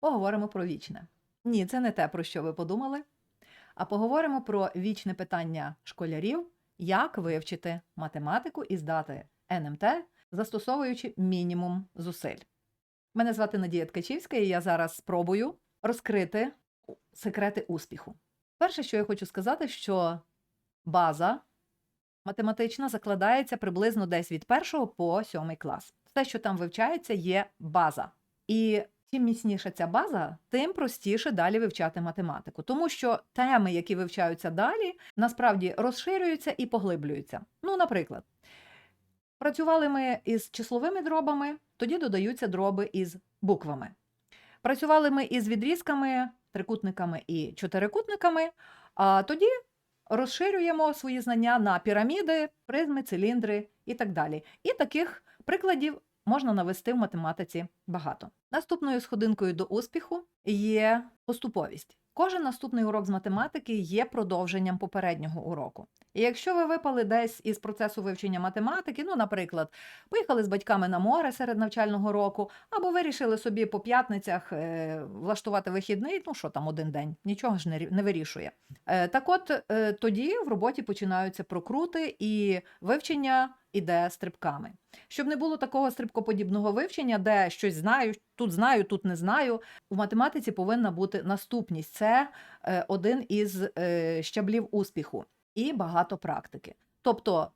Поговоримо про вічне. Ні, це не те, про що ви подумали. А поговоримо про вічне питання школярів, як вивчити математику і здати НМТ, застосовуючи мінімум зусиль. Мене звати Надія Ткачівська, і я зараз спробую розкрити секрети успіху. Перше, що я хочу сказати, що база математична закладається приблизно десь від першого по сьомий клас. Все, що там вивчається, є база. І чим міцніша ця база, тим простіше далі вивчати математику, тому що теми, які вивчаються далі, насправді розширюються і поглиблюються. Ну, наприклад, працювали ми із числовими дробами, тоді додаються дроби із буквами. Працювали ми із відрізками, трикутниками і чотирикутниками, а тоді розширюємо свої знання на піраміди, призми, циліндри і так далі. І таких прикладів можна навести в математиці багато. Наступною сходинкою до успіху є поступовість. Кожен наступний урок з математики є продовженням попереднього уроку. І якщо ви випали десь із процесу вивчення математики, ну, наприклад, поїхали з батьками на море серед навчального року, або вирішили собі по п'ятницях е, влаштувати вихідний, ну що там один день, нічого ж не, вирішує. Е, так от е, тоді в роботі починаються прокрути і вивчення іде стрибками. Щоб не було такого стрибкоподібного вивчення, де щось знаю, тут знаю, тут не знаю. У математиці повинна бути наступність. Це е, один із е, щаблів успіху і багато практики. Тобто,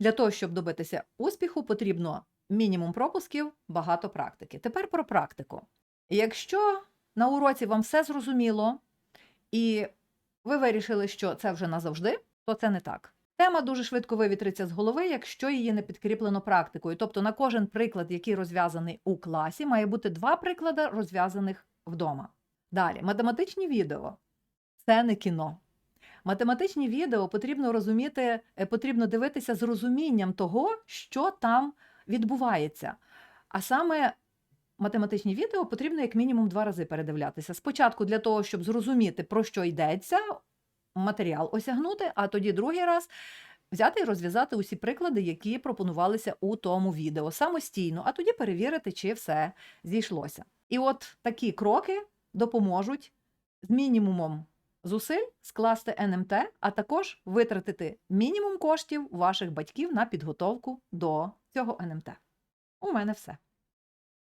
для того, щоб добитися успіху, потрібно мінімум пропусків, багато практики. Тепер про практику. Якщо на уроці вам все зрозуміло, і ви вирішили, що це вже назавжди, то це не так. Тема дуже швидко вивітриться з голови, якщо її не підкріплено практикою. Тобто на кожен приклад, який розв'язаний у класі, має бути два приклади розв'язаних вдома. Далі, математичні відео це не кіно. Математичні відео потрібно розуміти, е, потрібно дивитися з розумінням того, що там відбувається. А саме математичні відео потрібно як мінімум два рази передивлятися. Спочатку для того, щоб зрозуміти, про що йдеться, матеріал осягнути, а тоді другий раз взяти і розв'язати усі приклади, які пропонувалися у тому відео самостійно, а тоді перевірити, чи все зійшлося. І от такі кроки допоможуть з мінімумом зусиль скласти НМТ, а також витратити мінімум коштів ваших батьків на підготовку до цього НМТ. У мене все.